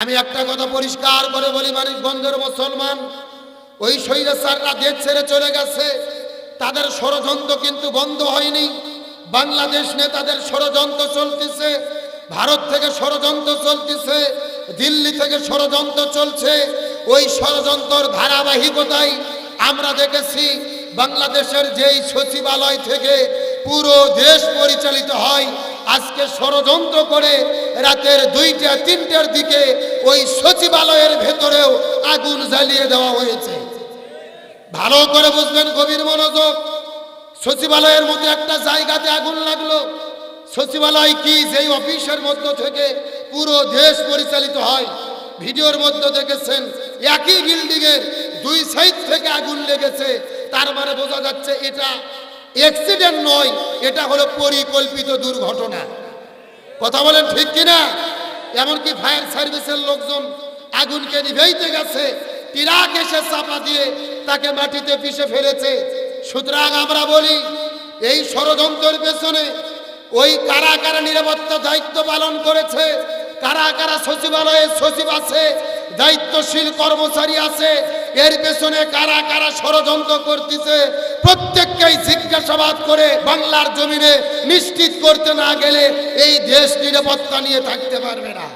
আমি একটা কথা পরিষ্কার করে বলি মানিকগঞ্জের মুসলমান, ওই স্বৈরাচাররা দেশ ছেড়ে চলে গেছে, তাদের ষড়যন্ত্র কিন্তু বন্ধ হয়নি। বাংলাদেশ নেতাদের ষড়যন্ত্র চলতেছে, ভারত থেকে ষড়যন্ত্র চলতেছে, দিল্লি থেকে ষড়যন্ত্র চলছে। ওই ষড়যন্ত্রর ধারাবাহিকতায় আমরা দেখেছি, বাংলাদেশের যেই সচিবালয় থেকে পুরো দেশ পরিচালিত হয় আজকে ষড়যন্ত্র করে রাতের দুইটা, তিনটার দিকে ওই সচিবালয়ের ভেতরেও আগুন জ্বালিয়ে দেওয়া হয়েছে। ভালো করে বুঝবেন গভীর মনোযোগ। সচিবালয়ের মধ্যে একটা জায়গাতে আগুন লাগল। সচিবালয় কি যেই অফিসের মধ্য থেকে পুরো দেশ পরিচালিত হয়, ভিডিওর মধ্যে দেখেছেন, একই বিল্ডিং এর দুই সাইড থেকে আগুন লেগেছে। তার মানে বোঝা যাচ্ছে এটা অ্যাক্সিডেন্ট নয়, এটা হলো পরিকল্পিত দুর্ঘটনা। কথা বলেন ঠিক কিনা? এমনকি ফায়ার সার্ভিসের লোকজন আগুনকে নিভেইতে গেছে, টিরাক এসে চাপা দিয়ে তাকে মাটিতে পিষে ফেলেছে। সুতরাং আমরা বলি, এই ষড়যন্ত্রের পেছনে ওই কারা কারা নিরাপত্তা দায়িত্ব পালন করেছে, কারা কারা সচিবালয়ের সচিব আছে, দায়িত্বশীল কর্মচারী আছে এর পেছনে কারা কারা ষড়যন্ত্র করতেছে, প্রত্যেককেই জিজ্ঞাসাবাদ করে বাংলার জমিনে নিশ্চিত করতে না গেলে এই দেশ নিরাপত্তা নিয়ে থাকতে পারবে না।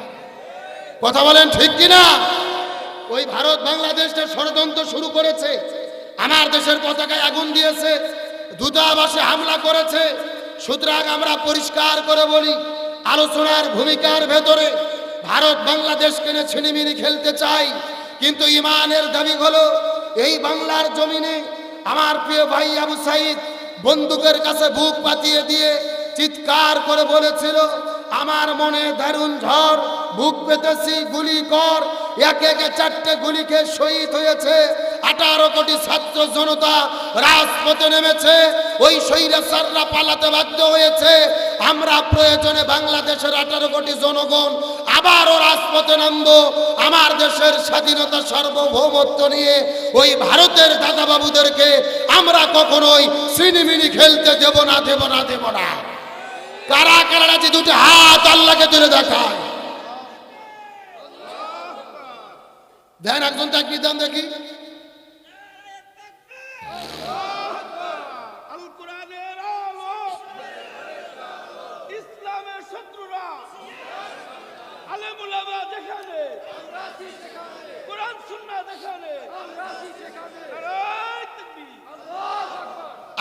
কথা বলেন ঠিক কিনা? ওই ভারত বাংলাদেশের ষড়যন্ত্র শুরু করেছে, আমার দেশের পতাকায় আগুন দিয়েছে, দূতাবাসে হামলা করেছে। সুতরাং আমরা পরিষ্কার করে বলি, আলোচনার ভূমিকার ভেতরে ভারত বাংলাদেশকে নিয়ে ছিনিমিনি খেলতে চাই। কিন্তু ইমানের দাবি হলো, এই বাংলার জমিনে আমার প্রিয় ভাই আবু সাইদ বন্দুকের কাছে বুক পাতিয়ে দিয়ে চিৎকার করে বলেছিল, আমার মনে দারুণ ঝড়, বুক পেতেছি, গুলি কর। একে একে চারটে গুলি খেয়ে শহীদ হয়েছে। আঠারো কোটি ছাত্র জনতা রাজপথে নেমেছে। ওই স্বৈরাচাররা পালাতে বাধ্য হয়েছে। আমরা প্রয়োজনে বাংলাদেশের আঠারো কোটি জনগণ আবারও রাজপথে নামবো। আমার দেশের স্বাধীনতা সার্বভৌমত্ব নিয়ে ওই ভারতের দাদাবাবুদেরকে আমরা কখনোই সিনিমিনি খেলতে দেব না দেব না দেব না। কারা কারা আছে দুটো হাত আল্লাহকে তুলে দেখায়? দেন একজন চাকরি দেন দেখি।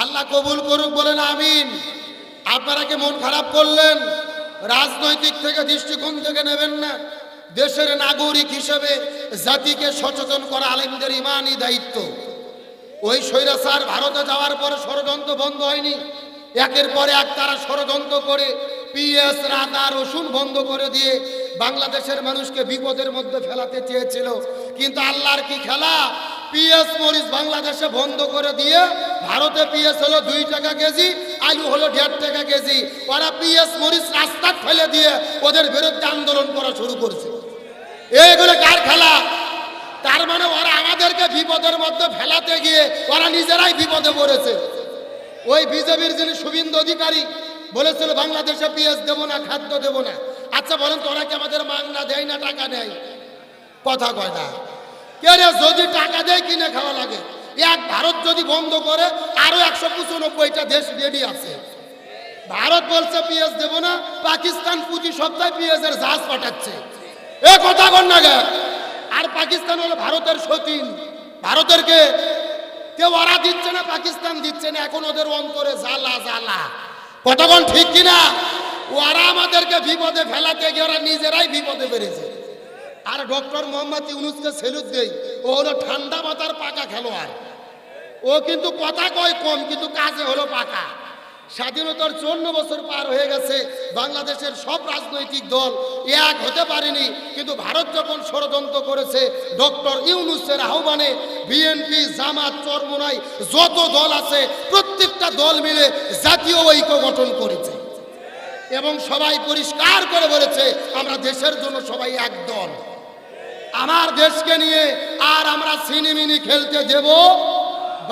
আল্লাহ কবুল করুক, বলেন আমিন। আপনারা কি মন খারাপ করলেন? রাজনৈতিক থেকে দৃষ্টিকোণ থেকে নেবেন না। দেশের নাগরিক হিসেবে জাতিকে সচেতন করা আলেমদের ইমানই দায়িত্ব। ওই স্বৈরাচার ভারতে যাওয়ার পরে ষড়যন্ত্র বন্ধ হয়নি। একের পরে এক তারা ষড়যন্ত্র করে, পিএস রাদা রসুন বন্ধ করে দিয়ে বাংলাদেশের মানুষকে বিপদের মধ্যে ফেলাতে চেয়েছিল। কিন্তু আল্লাহর কি খেলা? পিএস মরিচ বাংলাদেশে বন্ধ করে দিয়ে ভারতে পিএস হলো দুই টাকা কেজি, আলু হলো দেড় টাকা কেজি। ওরা পিএস মরিচ রাস্তা ফেলে দিয়ে ওদের বিরুদ্ধে আন্দোলন করা শুরু করছে। এইগুলো কার খেলা? তার মানে ওরা আমাদেরকে বিপদের মধ্যে ফেলাতে গিয়ে ওরা নিজেরাই বিপদে পড়েছে। ওই বিজেপির যিনি শুভেন্দু অধিকারী বলেছিল, বাংলাদেশে পিএস দেবো না, খাদ্য দেবো না। আচ্ছা বলেন তোরা কি আমাদের মাংনা দেয় না টাকা নেয় কথা কয় না। কে রে, যদি টাকা দেয়, কিনে খাওয়া লাগে? এক ভারত যদি বন্ধ করে, আরও একশো পঁচানব্বইটা দেশ রেডি আছে। ভারত বলছে পিএস দেবো না, পাকিস্তান প্রতি সপ্তাহে পিএস এর জাহাজ পাঠাচ্ছে। এ কথা কর না আর পাকিস্তান হলো ভারতের সতীন। ভারতেরকে কেউ ওরা দিচ্ছে না, পাকিস্তান দিচ্ছে না, এখন ওদের অন্তরে জ্বালা জ্বালা কতক্ষণ ঠিক কিনা? ওরা আমাদেরকে বিপদে ফেলাতে গিয়ে ওরা নিজেরাই বিপদে পেরেছে। আর ডক্টর মোহাম্মদ ইউনুসকে সেলুট দেই, ও হলো ঠান্ডা মাথার পাকা খেলোয়াড়। ও কিন্তু কথা কয় কম, কিন্তু কাজে হলো পাকা। স্বাধীনতার চন্ন বছর পার হয়ে গেছে, বাংলাদেশের সব রাজনৈতিক দল এক হতে পারেনি, কিন্তু ভারত যখন ষড়যন্ত্র করেছে, ডক্টর ইউনুসের আহ্বানে বিএনপি, জামাত, চরমোনাই, যত দল আছে, প্রত্যেকটা দল মিলে জাতীয় ঐক্য গঠন করেছে। এবং সবাই পরিষ্কার করে বলেছে, আমরা দেশের জন্য সবাই এক দল আমার দেশকে নিয়ে আর আমরা সিনেমিনি খেলতে দেব।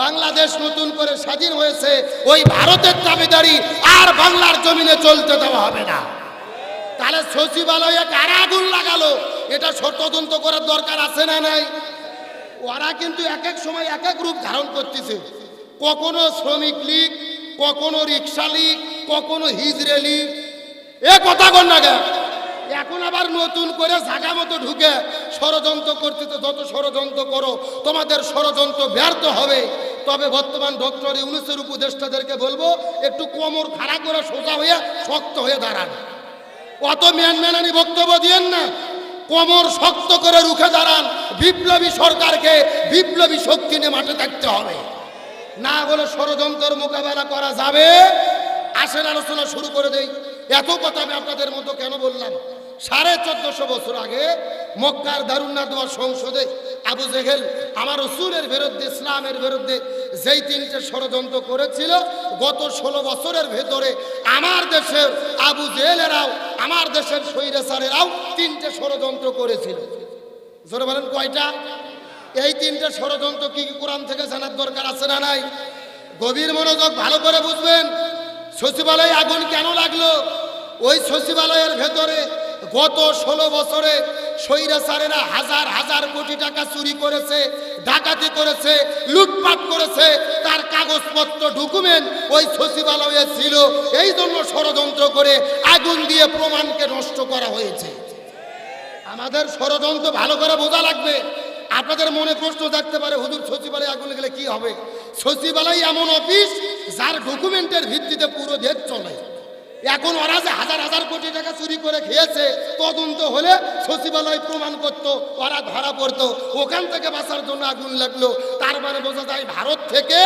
বাংলাদেশ নতুন করে স্বাধীন হয়েছে, ওই ভারতের দাবিদারি আর বাংলার জমিনে চলতে দেওয়া হবে না। তাহলে সচিবালয়ে কারা আগুন লাগালো? এটা তদন্ত করার দরকার আছে না নাই? ওরা কিন্তু এক এক সময় এক এক রূপ ধারণ করতেছে। কখনো শ্রমিক লীগ, কখনো রিক্সা লীগ, কখনো হিজড়ে লীগ এ কথা কর না? এখন আবার নতুন করে জাগা মতো ঢুকে ষড়যন্ত্র করতেছে যত ষড়যন্ত্র করো, তোমাদের ষড়যন্ত্র ব্যর্থ হবে। তবে বর্তমান ডক্টর ইউনুসের উপদেষ্টাদেরকে বলব, একটু কোমর খাড়া করে সোজা হয়ে শক্ত হয়ে দাঁড়ান। অত ম্যান ম্যানানি বক্তব্য দিয়েন না। কোমর শক্ত করে রুখে দাঁড়ান। বিপ্লবী সরকারকে বিপ্লবী শক্তি নিয়ে মাঠে থাকতে হবে। না হলে ষড়যন্ত্রের মোকাবেলা করা যাবে? আসেন আলোচনা শুরু করে দেই। এত কথা আমি আপনাদের মতো কেন বললাম? সাড়ে চোদ্দশো বছর আগে মক্কার দারুন্না দোয়ার সংসদে আবু জেহেল আমার রসুলের বিরুদ্ধে, ইসলামের বিরুদ্ধে যেই তিনটে ষড়যন্ত্র করেছিল, গত ষোলো বছরের ভেতরে আমার দেশের আবু জেহেলেরাও, আমার দেশের সৈরাসারেরাও তিনটে ষড়যন্ত্র করেছিল। জোরে বলেন কয়টা? এই তিনটে ষড়যন্ত্র কি কি কোরআন থেকে জানার দরকার আছে না নাই? গভীর মনোযোগ ভালো করে বুঝবেন। সচিবালয়ে আগুন কেন লাগল? ওই সচিবালয়ের ভেতরে গত ষোলো বছরে স্বৈরাচারেরা হাজার হাজার কোটি টাকা চুরি করেছে, ডাকাতি করেছে, লুটপাট করেছে, তার কাগজপত্র, ডকুমেন্ট ওই সচিবালয়ে ছিল। এই জন্য ষড়যন্ত্র করে আগুন দিয়ে প্রমাণকে নষ্ট করা হয়েছে। আমাদের ষড়যন্ত্র ভালো করে বোঝা লাগবে। আপনাদের মনে প্রশ্ন থাকতে পারে, হুজুর সচিবালয়ে আগুন গেলে কি হবে? সচিবালয় এমন অফিস যার ডকুমেন্টের ভিত্তিতে পুরো দেশ চলে। এখন ওরা যে হাজার হাজার কোটি টাকা চুরি করে খেয়েছে, তদন্ত হলে সচিবালয় প্রমাণ করতো, ওরা ধরা পড়তো। ওখান থেকে বাঁচার জন্য আগুন লাগল। তার মানে বোঝা যায় ভারত থেকে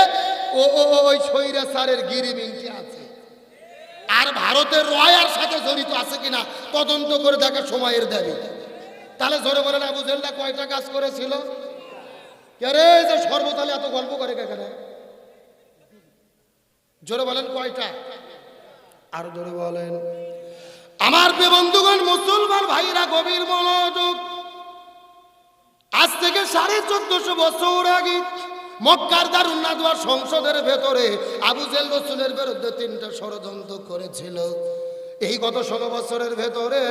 ও ওই স্বৈরাচারের গিরিবিনটি আছে। আর ভারতের রয়ার সাথে জড়িত আছে কিনা, তদন্ত করে দেখার সময়ের দাবি। তাহলে জোরে বলেন আবু জেল্লা কয়টা কাজ করেছিল? কে রে যে সর্বতালে এত গল্প করে কেন জোরে বলেন কয়টা? আর জোরে বলেন। আমার বন্ধুগণ, মুসলমান ভাইরা, গভীর মনোযোগ। আজ থেকে সাড়ে চোদ্দশো বছর আগে মক্কার দারুন্নাদুয়ার সংসদের ভেতরে আবু জেল রসুলের বিরুদ্ধে তিনটা ষড়যন্ত্র করেছিল। এই গত ষোলো বছরের ভেতরে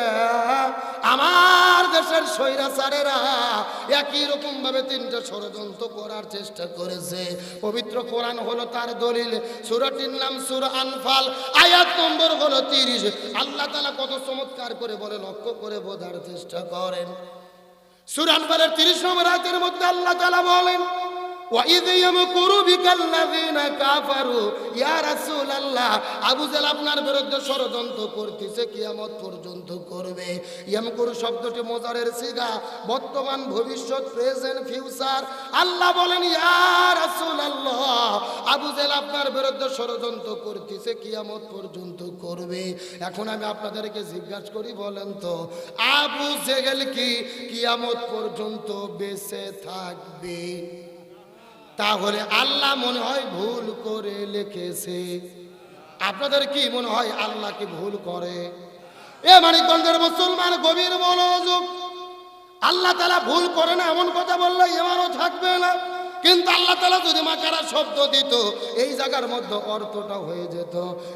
আমার দেশের স্বৈরাচারেরা একই রকম ভাবে তিনটা ষড়যন্ত্র করার চেষ্টা করেছে। পবিত্র কোরআন হলো তার দলিল, সুরাটির নাম সুর আনফাল, আয়াত নম্বর হলো তিরিশ। আল্লাহ তালা কত চমৎকার করে বলে, লক্ষ্য করে বোঝার চেষ্টা করেন। সুরানবারের তিরিশ নম্বর রাতের মধ্যে আল্লাহ তালা বলেন আবু জেল আপনার বিরুদ্ধে ষড়যন্ত্র করতেছে, কিয়ামত পর্যন্ত করবে। ইয়ামকুরু শব্দটি মোজারের সিগা, বর্তমান ভবিষ্যৎ প্রেজেন্ট ফিউচার আল্লাহ বলেন আল্লাহ আবু আপনার বিরুদ্ধে ষড়যন্ত্র করতেছে, কিয়ামত পর্যন্ত করবে। এখন আমি আপনাদেরকে জিজ্ঞাসা করি, বলেন তো, আবু জেগেল কি কিয়ামত পর্যন্ত বেঁচে থাকবে? তাহলে আল্লাহ মনে হয় ভুল করে লিখেছে। আপনাদের কি মনে হয় আল্লাহ কি ভুল করে? এ মানিকগঞ্জের মুসলমান গভীর মনোযোগ। আল্লাহ তালা ভুল করে না, এমন কথা বললে এমারও থাকবে কিন্তু আল্লাহ তালা যদি মাকারা শব্দ দিত, এই জায়গার মধ্যে অর্থটা হয়ে যেত।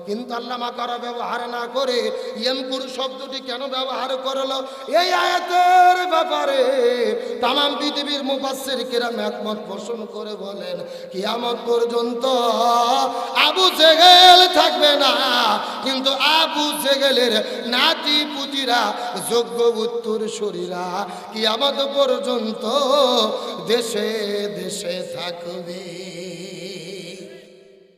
কিন্তু আল্লাহ মাকারা ব্যবহার না করে ইয়েমকুর শব্দটি কেন ব্যবহার করল? এই আয়াতের ব্যাপারে তাম পৃথিবীর মুফাসসির কিরাম একমত পোষণ করে বলেন, কিয়ামত পর্যন্ত আবু জেগেল থাকবে না। কিন্তু আবু জেগেলের নাতি পুতিরা যোগ্য উত্তর শরীরা কিয়ামত পর্যন্ত দেশে দেশে থাকবে।